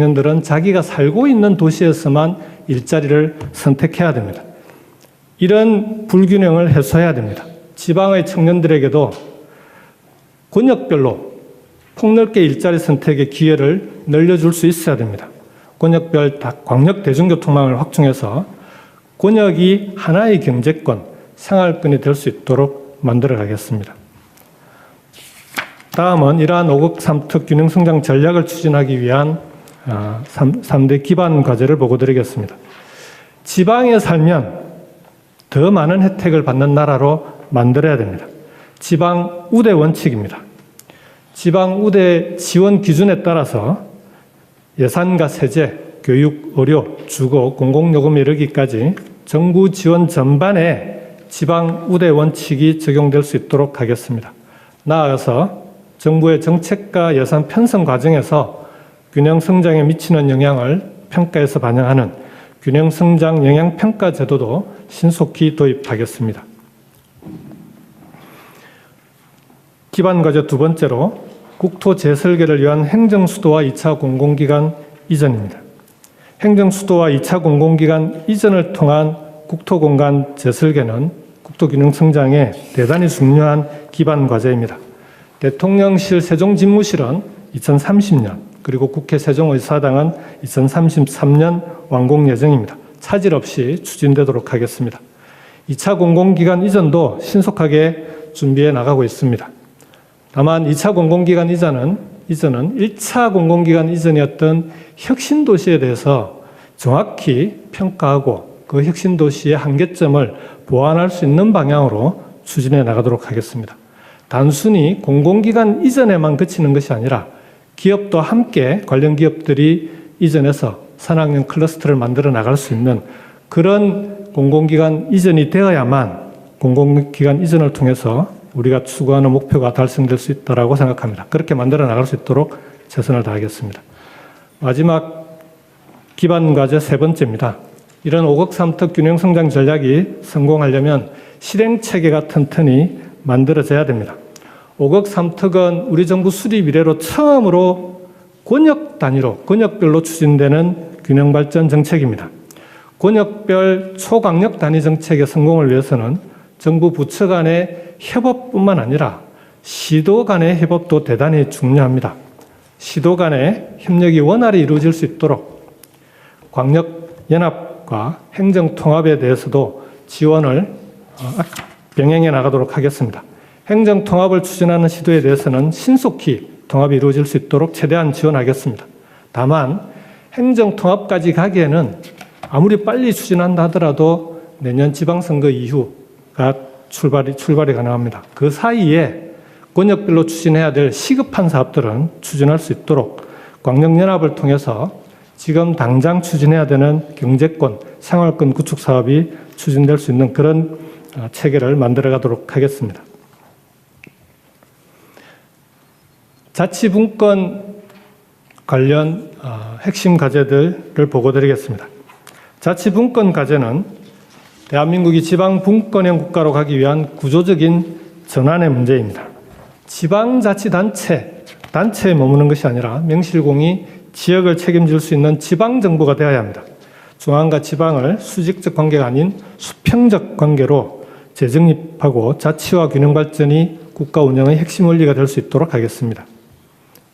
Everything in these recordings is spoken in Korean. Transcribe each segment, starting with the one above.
청년들은 자기가 살고 있는 도시에서만 일자리를 선택해야 됩니다. 이런 불균형을 해소해야 됩니다. 지방의 청년들에게도 권역별로 폭넓게 일자리 선택의 기회를 늘려줄 수 있어야 됩니다. 권역별 다- 광역 대중교통망을 확충해서 권역이 하나의 경제권, 생활권이 될 수 있도록 만들어 가겠습니다. 다음은 이러한 5급 3특 균형 성장 전략을 추진하기 위한 3, 대 기반 과제를 보고 드리겠습니다. 지방에 살면 더 많은 혜택을 받는 나라로 만들어야 됩니다. 지방 우대 원칙입니다. 지방 우대 지원 기준에 따라서 예산과 세제, 교육, 의료, 주거, 공공요금 이르기까지 정부 지원 전반에 지방 우대 원칙이 적용될 수 있도록 하겠습니다. 나아가서 정부의 정책과 예산 편성 과정에서 균형 성장에 미치는 영향을 평가에서 반영하는 균형 성장 영향 평가 제도도 신속히 도입하겠습니다. 기반 과제 두 번째로 국토 재설계를 위한 행정 수도와 2차 공공기관 이전입니다. 행정 수도와 2차 공공기관 이전을 통한 국토 공간 재설계는 국토 균형 성장에 대단히 중요한 기반 과제입니다. 대통령실 세종집무실은 2030년 그리고 국회 세종의사당은 2033년 완공 예정입니다. 차질 없이 추진되도록 하겠습니다. 2차 공공기관 이전도 신속하게 준비해 나가고 있습니다. 다만 2차 공공기관 이전은 이전은 1차 공공기관 이전이었던 혁신 도시에 대해서 정확히 평가하고 그 혁신 도시의 한계점을 보완할 수 있는 방향으로 추진해 나가도록 하겠습니다. 단순히 공공기관 이전에만 그치는 것이 아니라 기업도 함께 관련 기업들이 이전해서 산학연 클러스터를 만들어 나갈 수 있는 그런 공공기관 이전이 되어야만 공공기관 이전을 통해서 우리가 추구하는 목표가 달성될 수 있다고 생각합니다. 그렇게 만들어 나갈 수 있도록 최선을 다하겠습니다. 마지막 기반 과제 세 번째입니다. 이런 5억 3특 균형 성장 전략이 성공하려면 실행 체계가 튼튼히 만들어져야 됩니다. 5억 3특은 우리 정부 수립 이래로 처음으로 권역 단위로 권역별로 추진되는 균형 발전 정책입니다. 권역별 초강력 단위 정책의 성공을 위해서는 정부 부처 간의 협업뿐만 아니라 시도 간의 협업도 대단히 중요합니다. 시도 간의 협력이 원활히 이루어질 수 있도록 광역 연합과 행정 통합에 대해서도 지원을 어, 병행해 나가도록 하겠습니다. 행정 통합을 추진하는 시도에 대해서는 신속히 통합이 이루어질 수 있도록 최대한 지원하겠습니다. 다만 행정 통합까지 가기에는 아무리 빨리 추진한다 하더라도 내년 지방선거 이후가 출발이 출발이 가능합니다. 그 사이에 권역별로 추진해야 될 시급한 사업들은 추진할 수 있도록 광역연합을 통해서 지금 당장 추진해야 되는 경제권, 생활권 구축 사업이 추진될 수 있는 그런 어, 체계를 만들어 가도록 하겠습니다. 자치분권 관련 어, 핵심 과제들을 보고 드리겠습니다. 자치분권 과제는 대한민국이 지방 분권형 국가로 가기 위한 구조적인 전환의 문제입니다. 지방자치단체, 단체에 머무는 것이 아니라 명실공히 지역을 책임질 수 있는 지방정부가 되어야 합니다. 중앙과 지방을 수직적 관계가 아닌 수평적 관계로 재정립하고 자치와 균형 발전이 국가 운영의 핵심 원리가 될 수 있도록 하겠습니다.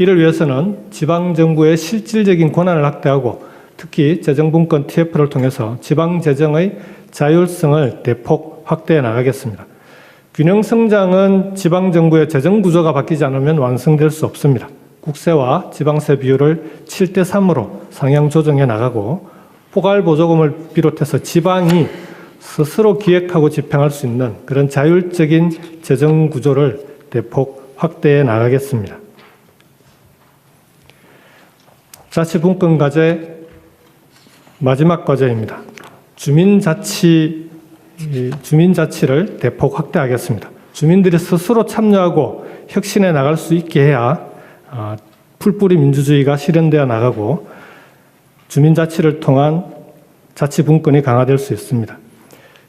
이를 위해서는 지방정부의 실질적인 권한을 확대하고 특히 재정분권 TF를 통해서 지방재정의 자율성을 대폭 확대해 나가겠습니다. 균형 성장은 지방정부의 재정 구조가 바뀌지 않으면 완성될 수 없습니다. 국세와 지방세 비율을 7대 3으로 상향 조정해 나가고 포괄 보조금을 비롯해서 지방이 스스로 기획하고 집행할 수 있는 그런 자율적인 재정 구조를 대폭 확대해 나가겠습니다. 자치분권 과제 마지막 과제입니다. 주민자치 주민자치를 대폭 확대하겠습니다. 주민들이 스스로 참여하고 혁신해 나갈 수 있게 해야 아, 풀뿌리 민주주의가 실현되어 나가고 주민자치를 통한 자치분권이 강화될 수 있습니다.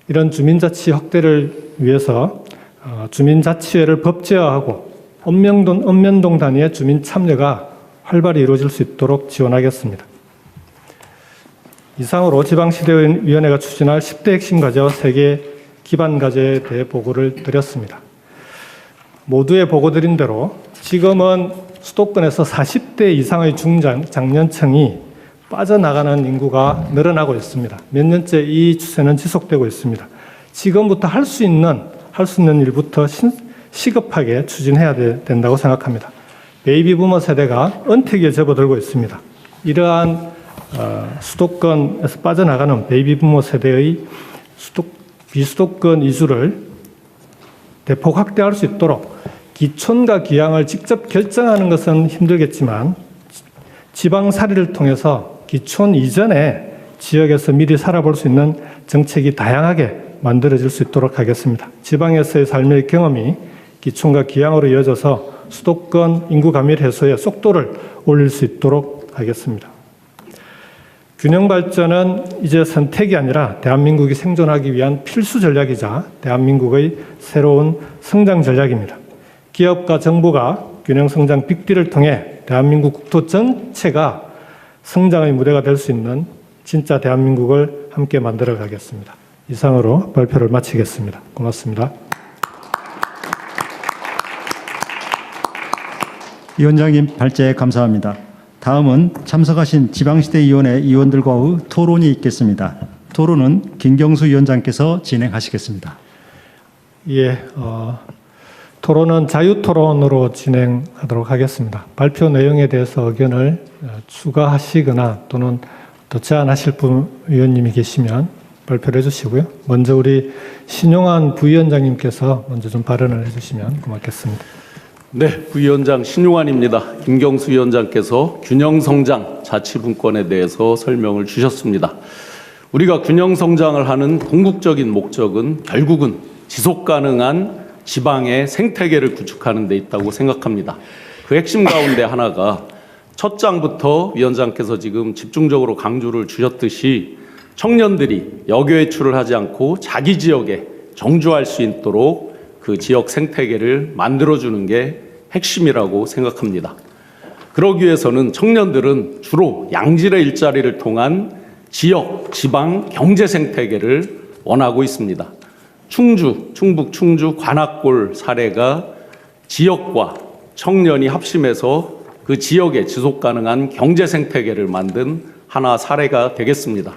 이런 주민자치 확대를 위해서 어, 주민자치회를 법제화하고 읍면동, 단위의 주민 참여가 활발히 이루어질 수 있도록 지원하겠습니다. 이상으로 지방시대위원회가 추진할 10대 핵심 과제와 3개 기반 과제에 대해 보고를 드렸습니다. 모두의 보고 드린 대로 지금은 수도권에서 40대 이상의 중장년층이 빠져나가는 인구가 늘어나고 있습니다. 몇 년째 이 추세는 지속되고 있습니다. 지금부터 할 수 있는 할 수 있는 일부터 신- 시급하게 추진해야 되- 된다고 생각합니다. 베이비 부머 세대가 은퇴기에 접어들고 있습니다. 이러한 어, 수도권에서 빠져나가는 베이비 부머 세대의 수도, 비수도권 이주를 대폭 확대할 수 있도록 기촌과 기양을 직접 결정하는 것은 힘들겠지만 지방사리를 통해서 기촌 이전에 지역에서 미리 살아볼 수 있는 정책이 다양하게 만들어질 수 있도록 하겠습니다. 지방에서의 삶의 경험이 기촌과 기양으로 이어져서 수도권 인구 감밀 해소의 속도를 올릴 수 있도록 하겠습니다. 균형 발전은 이제 선택이 아니라 대한민국이 생존하기 위한 필수 전략이자 대한민국의 새로운 성장 전략입니다. 기업과 정부가 균형 성장 빅딜을 통해 대한민국 국토 전체가 성장의 무대가 될 수 있는 진짜 대한민국을 함께 만들어 가겠습니다. 이상으로 발표를 마치겠습니다. 고맙습니다. 위원장님 발제 감사합니다. 다음은 참석하신 지방시대위원회 위원들과의 토론이 있겠습니다. 토론은 김경수 위원장께서 진행하시겠습니다. 예, 어, 토론은 자유 토론으로 진행하도록 하겠습니다. 발표 내용에 대해서 의견을 어, 추가하시거나 또는 더 제안하실 분 위원님이 계시면 발표를 해주시고요. 먼저 우리 신용환 부위원장님께서 먼저 좀 발언을 해주시면 고맙겠습니다. 네, 부위원장 신용환입니다. 김경수 위원장께서 균형 성장 자치분권에 대해서 설명을 주셨습니다. 우리가 균형 성장을 하는 궁극적인 목적은 결국은 지속 가능한 지방의 생태계를 구축하는 데 있다고 생각합니다. 그 핵심 가운데 하나가 첫 장부터 위원장께서 지금 집중적으로 강조를 주셨듯이 청년들이 역외출을 하지 않고 자기 지역에 정주할 수 있도록 그 지역 생태계를 만들어주는 게 핵심이라고 생각합니다. 그러기 위해서는 청년들은 주로 양질의 일자리를 통한 지역, 지방 경제 생태계를 원하고 있습니다. 충주, 충북 충주 관악골 사례가 지역과 청년이 합심해서 그 지역의 지속 가능한 경제 생태계를 만든 하나 사례가 되겠습니다.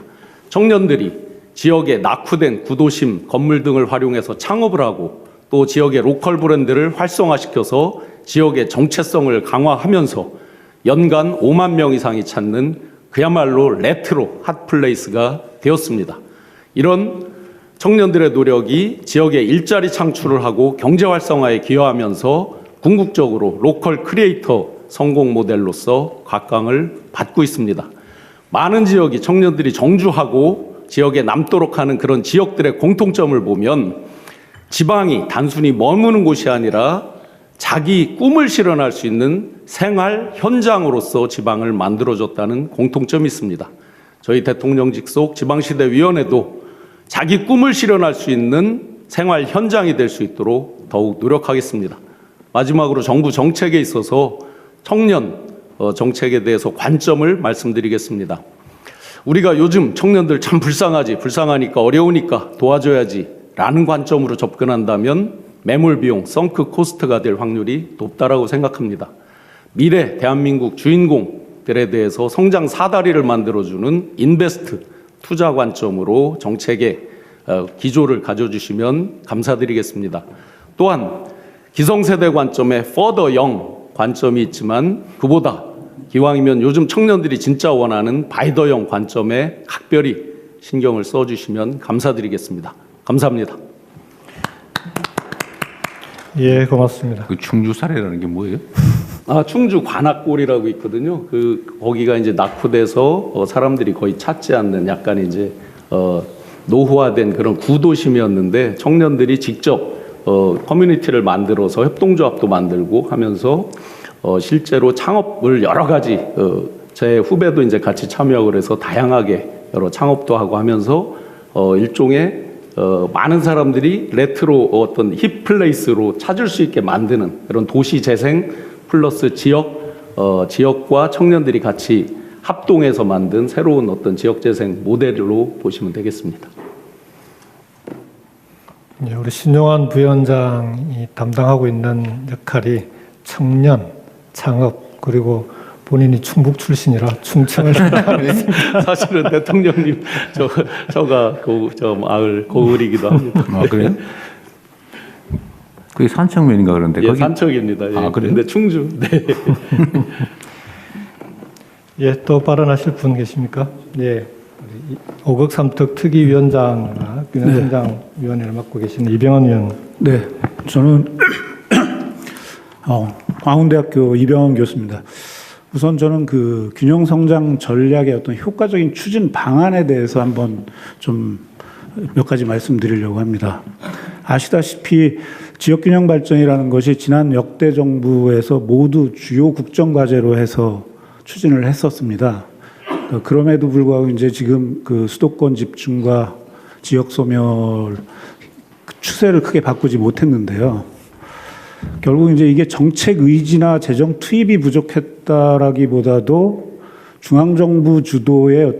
청년들이 지역에 낙후된 구도심 건물 등을 활용해서 창업을 하고 또 지역의 로컬 브랜드를 활성화시켜서 지역의 정체성을 강화하면서 연간 5만 명 이상이 찾는 그야말로 레트로 핫플레이스가 되었습니다. 이런 청년들의 노력이 지역의 일자리 창출을 하고 경제 활성화에 기여하면서 궁극적으로 로컬 크리에이터 성공 모델로서 각광을 받고 있습니다. 많은 지역이 청년들이 정주하고 지역에 남도록 하는 그런 지역들의 공통점을 보면 지방이 단순히 머무는 곳이 아니라 자기 꿈을 실현할 수 있는 생활 현장으로서 지방을 만들어줬다는 공통점이 있습니다. 저희 대통령 직 속 지방시대위원회도 자기 꿈을 실현할 수 있는 생활 현장이 될 수 있도록 더욱 노력하겠습니다. 마지막으로 정부 정책에 있어서 청년 어, 정책에 대해서 관점을 말씀드리겠습니다. 우리가 요즘 청년들 참 불쌍하지, 불쌍하니까 어려우니까 도와줘야지 라는 관점으로 접근한다면 매몰 비용, 썬크 코스트가 될 확률이 높다라고 생각합니다. 미래 대한민국 주인공들에 대해서 성장 사다리를 만들어주는 인베스트 투자 관점으로 정책의 어, 기조를 가져주시면 감사드리겠습니다. 또한 기성세대 관점에 further young 관점이 있지만 그보다 기왕이면 요즘 청년들이 진짜 원하는 바이더형 관점에 각별히 신경을 써주시면 감사드리겠습니다. 감사합니다. 예, 고맙습니다. 그 충주 사례라는 게 뭐예요? 아 충주 관악골이라고 있거든요. 그 거기가 이제 낙후돼서 어, 사람들이 거의 찾지 않는 약간 이제 어, 노후화된 그런 구도심이었는데 청년들이 직접 어, 커뮤니티를 만들어서 협동조합도 만들고 하면서 어, 실제로 창업을 여러 가지 어, 제 후배도 이제 같이 참여하고 그래서 다양하게 여러 창업도 하고 하면서 어, 일종의 어, 많은 사람들이 레트로 어떤 힙플레이스로 찾을 수 있게 만드는 그런 도시 재생 플러스 지역 어, 지역과 청년들이 같이 합동해서 만든 새로운 어떤 지역 재생 모델로 보시면 되겠습니다. 예, 우리 신용환 부위원장이 담당하고 있는 역할이 청년, 창업 그리고 본인이 충북 출신이라 충청을 사실은 대통령님 저 저가 그, 저 마을 고을이기도 합니다. 아, 그래요? 그게 산청면인가 그런데 예, 거기 산척입니다. 예. 아, 그래요? 근데 충주. 네. 예, 또 발언하실 분 계십니까? 예. 우리 이- 오극 삼특 특위위원장과 균형성장 위원회를 맡고 계시는 이병헌 위원. 네, 저는 어, 광운대학교 이병헌 교수입니다. 우선 저는 그 균형 성장 전략의 어떤 효과적인 추진 방안에 대해서 한번 좀 몇 가지 말씀드리려고 합니다. 아시다시피 지역 균형 발전이라는 것이 지난 역대 정부에서 모두 주요 국정 과제로 해서 추진을 했었습니다. 어, 그럼에도 불구하고 이제 지금 그 수도권 집중과 지역 소멸 추세를 크게 바꾸지 못했는데요. 결국 이제 이게 정책 의지나 재정 투입이 부족했다라기보다도 중앙 정부 주도의 어떤